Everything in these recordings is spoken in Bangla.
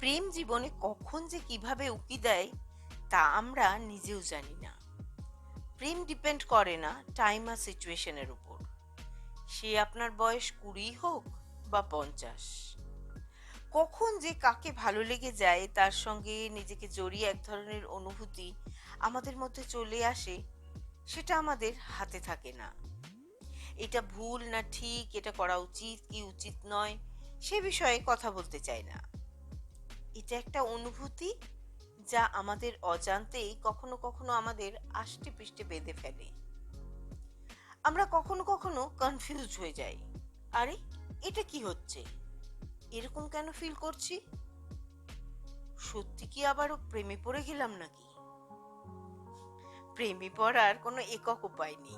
প্রেম জীবনে কখন যে কীভাবে উকি দেয়, তা আমরা নিজেও জানি না। প্রেম ডিপেন্ড করে না টাইম আর সিচুয়েশনের উপর। সে আপনার বয়স কুড়ি হোক বা পঞ্চাশ। কখন যে কাকে ভালো লেগে যায়, তার সঙ্গে নিজেকে জড়িয়ে এক ধরনের অনুভূতি আমাদের মধ্যে চলে আসে, সেটা আমাদের হাতে থাকে না। এটা ভুল না ঠিক, এটা করা উচিত কি উচিত নয়, সে বিষয়ে কথা বলতে চাই না। এটা একটা অনুভূতি যা আমাদের অজান্তেই কখনো কখনো আমাদের আষ্টে পৃষ্ঠে বেঁধে ফেলে। আমরা কখনো কখনো কনফিউজ হয়ে যাই। আরে, এটা কি হচ্ছে? এরকম কেন ফিল করছি? সত্যি কি আবারও প্রেমে পড়ে গেলাম নাকি? প্রেমে পড়ার কোনো একক উপায় নেই।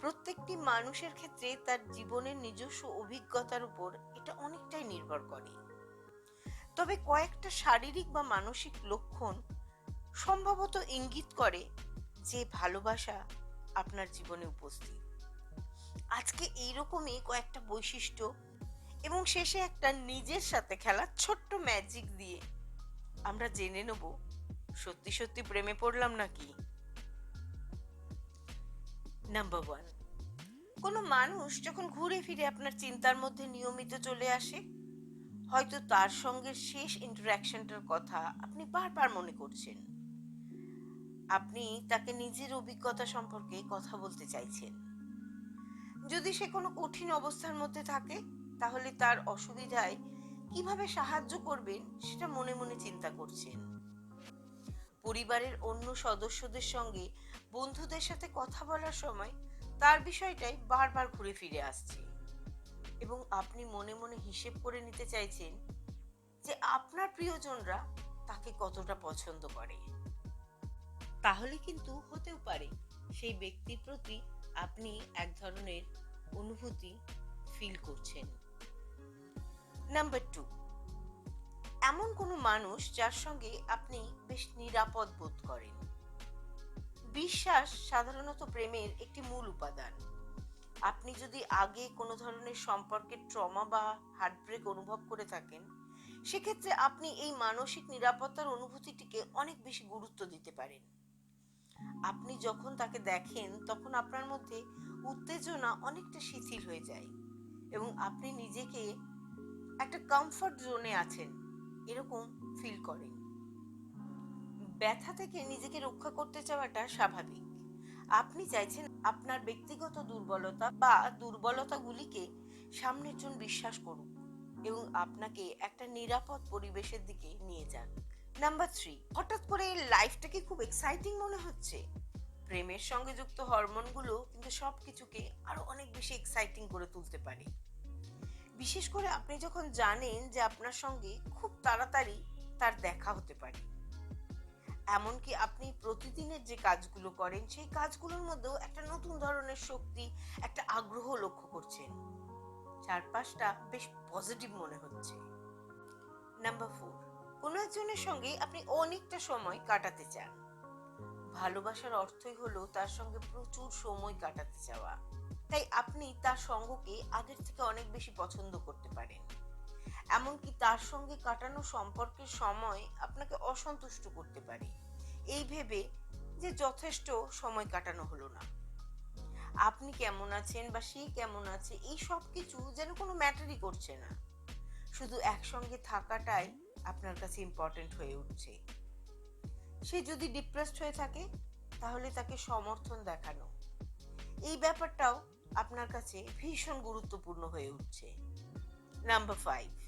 প্রত্যেকটি মানুষের ক্ষেত্রে তার জীবনের নিজস্ব অভিজ্ঞতার উপর এটা অনেকটাই নির্ভর করে। তবে কয়েকটা শারীরিক বা মানসিক লক্ষণ সম্ভবত ইঙ্গিত করে যে ভালোবাসা আপনার জীবনে উপস্থিত। আজকে এইরকমই কয়েকটা বৈশিষ্ট্য এবং শেষে একটা নিজের সাথে খেলা ছোট্ট ম্যাজিক দিয়ে আমরা জেনে নেব, সত্যি সত্যি প্রেমে পড়লাম নাকি? নাম্বার ওয়ান কোনো মানুষ যখন ঘুরে ফিরে আপনার চিন্তার মধ্যে নিয়মিত চলে আসে হয়তো তার সঙ্গে শেষ ইন্টারাকশনটার কথা আপনি বারবার মনে করছেন। আপনি তাকে নিজের অভিজ্ঞতা সম্পর্কে কথা বলতে চাইছেন। যদি সে কোনো কঠিন অবস্থার মধ্যে থাকে, তাহলে তার অসুবিধায় কীভাবে সাহায্য করবেন সেটা মনে মনে চিন্তা করছেন। পরিবারের অন্য সদস্যদের সঙ্গে বন্ধুদের সাথে কথা বলার সময় তার বিষয়টাই বারবার ঘুরে ফিরে আসছে। এবং আপনি মনে মনে হিসেব করে নিতে চাইছেন যে আপনার প্রিয়জনরা তাকে কতটা পছন্দ করে। তাহলে কিন্তু হতেও পারে সেই ব্যক্তির প্রতি আপনি এক ধরনের অনুভূতি ফিল করছেন। নাম্বার টু এমন কোনো মানুষ যার সঙ্গে আপনি বেশ নিরাপদ বোধ করেন। বিশ্বাস সাধারণত প্রেমের একটি মূল উপাদান। আপনি যদি আগে কোনো ধরনের সম্পর্কের ট্রমা বা হার্টব্রেক অনুভব করে থাকেন, সেক্ষেত্রে আপনি এই মানসিক নিরাপত্তার অনুভূতিটিকে অনেক বেশি গুরুত্ব দিতে পারেন। আপনি যখন তাকে দেখেন, তখন আপনার মধ্যে উত্তেজনা অনেকটা শিথিল হয়ে যায় এবং আপনি নিজেকে একটা কমফর্ট জোনে আছেন, এরকম ফিল করেন। ব্যথা থেকে নিজেকে রক্ষা করতে চাওয়াটা স্বাভাবিক। আপনি চাইছেন আপনার ব্যক্তিগত দুর্বলতা বা দুর্বলতাগুলিকে সামনের জন বিশ্বাস করুক এবং আপনাকে একটা নিরাপদ পরিবেশের দিকে নিয়ে যান নাম্বার থ্রি হঠাৎ করে লাইফটাকে খুব এক্সাইটিং মনে হচ্ছে। প্রেমের সঙ্গে যুক্ত হরমোনগুলো কিন্তু সব কিছুকে আরও অনেক বেশি এক্সাইটিং করে তুলতে পারে। বিশেষ করে আপনি যখন জানেন যে আপনার সঙ্গে খুব তাড়াতাড়ি তার দেখা হতে পারে। এমনকি আপনি প্রতিদিনের যে কাজগুলো করেন, সেই কাজগুলোর মধ্যেও একটা নতুন ধরনের শক্তি, একটা আগ্রহ লক্ষ্য করছেন। চারপাশটা বেশ পজিটিভ মনে হচ্ছে। নাম্বার ফোর কোনো একজনের সঙ্গে আপনি অনেকটা সময় কাটাতে চান। ভালোবাসার অর্থই হলো তার সঙ্গে প্রচুর সময় কাটাতে চাওয়া। তাই আপনি তার সঙ্গকে আগের থেকে অনেক বেশি পছন্দ করতে পারেন। এমনকি তার সঙ্গে কাটানো সম্পর্কের সময় আপনাকে অসন্তুষ্ট করতে পারে। এই ভেবে যে যথেষ্ট সময় কাটানো হলো না। আপনি কেমন আছেন বা সে কেমন আছে, এই সব কিছু যেন কোনো ম্যাটারই করছে না। শুধু একসঙ্গে থাকাটাই আপনার কাছে ইম্পর্টেন্ট হয়ে উঠছে। সে যদি ডিপ্রেসড হয়ে থাকে, তাহলে তাকে সমর্থন দেখানো। এই ব্যাপারটাও আপনার কাছে ভীষণ গুরুত্বপূর্ণ হয়ে উঠছে। নাম্বার ফাইভ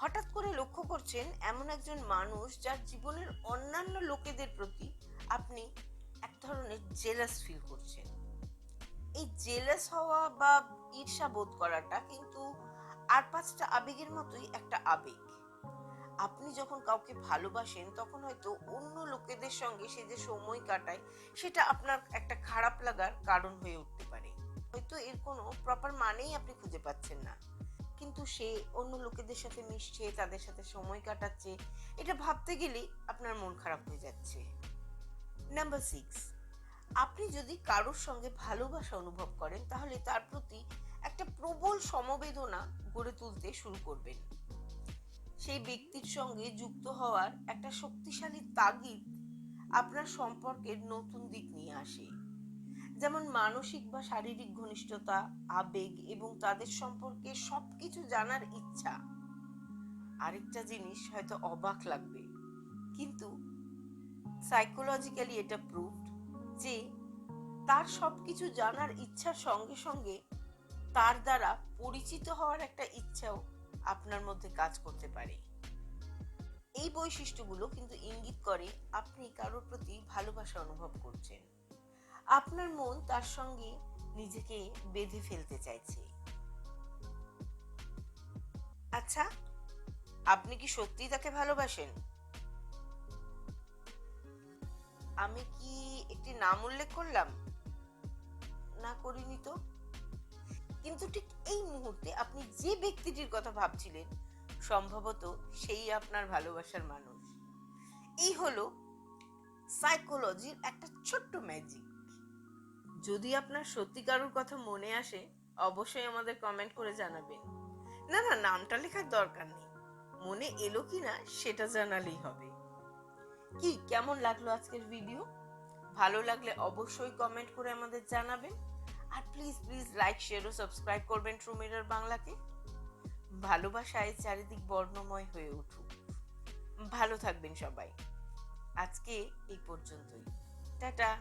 হঠাৎ করে লক্ষ্য করছেন এমন একজন মানুষ যার জীবনের অন্যান্য লোকেদের প্রতি আপনি এক ধরনের জেলাস ফিল করছেন। এই জেলাস হওয়া বা ঈর্ষা বোধ করাটা কিন্তু আর পাঁচটা আবেগের মতোই একটা আবেগ। আপনি যখন কাউকে ভালোবাসেন, তখন হয়তো অন্য লোকেদের সঙ্গে সে যে সময় কাটায়, সেটা আপনার একটা খারাপ লাগার কারণ হয়ে উঠতে পারে। হয়তো এর কোনো প্রপার মানেই আপনি খুঁজে পাচ্ছেন না। কিন্তু সে অন্য লোকেদের সাথে মিশছে, তাদের সাথে সময় কাটাচ্ছে। এটা ভাবতে গেলেই আপনার মন খারাপ হয়ে যাচ্ছে। নাম্বার সিক্স আপনি যদি কারোর সঙ্গে ভালোবাসা অনুভব করেন, তাহলে তার প্রতি একটা প্রবল সমবেদনা গড়ে তুলতে শুরু করবেন। সেই ব্যক্তির সঙ্গে যুক্ত হওয়ার একটা শক্তিশালী তাগিদ আপনার সম্পর্কের নতুন দিক নিয়ে আসে। যেমন মানসিক বা শারীরিক ঘনিষ্ঠতা, আবেগ এবং তাদের সম্পর্কে সবকিছু জানার ইচ্ছা। আরেকটা জিনিস হয়তো অবাক লাগবে, কিন্তু সাইকোলজিক্যালি এটা প্রুভড যে তার সবকিছু জানার ইচ্ছার সঙ্গে সঙ্গে তার দ্বারা পরিচিত হওয়ার একটা ইচ্ছাও আপনার মধ্যে কাজ করতে পারে। এই বৈশিষ্ট্যগুলো কিন্তু ইঙ্গিত করে আপনি কারোর প্রতি ভালোবাসা অনুভব করছেন। আপনার মন তার সঙ্গে নিজেকে বেঁধে ফেলতে চাইছে। আচ্ছা আপনি কি সত্যি তাকে ভালোবাসেন? আমি কি একটি নাম উল্লেখ করলাম? না করিনি তো। কিন্তু ঠিক এই মুহূর্তে আপনি যে ব্যক্তিটির কথা ভাবছিলেন, সম্ভবত সেই আপনার ভালোবাসার মানুষ। এই হলো সাইকোলজির একটা ছোট্ট ম্যাজিক যদি আপনার সত্যিকারের কথা মনে আসে, অবশ্যই আমাদের কমেন্ট করে জানাবেন। না না, নামটা লেখার দরকার নেই। মনে এলো কি না, সেটা জানালেই হবে। কি, কেমন লাগল আজকের ভিডিও ভালো লাগলে অবশ্যই কমেন্ট করে আমাদের জানাবেন। আর প্লিজ প্লিজ লাইক শেয়ার ও সাবস্ক্রাইব করবেন ট্রু মিরর বাংলাকে ভালোবাসায় চারিদিক বর্ণময় হয়ে উঠুক। ভালো থাকবেন সবাই। আজকে এই পর্যন্তই। টাটা।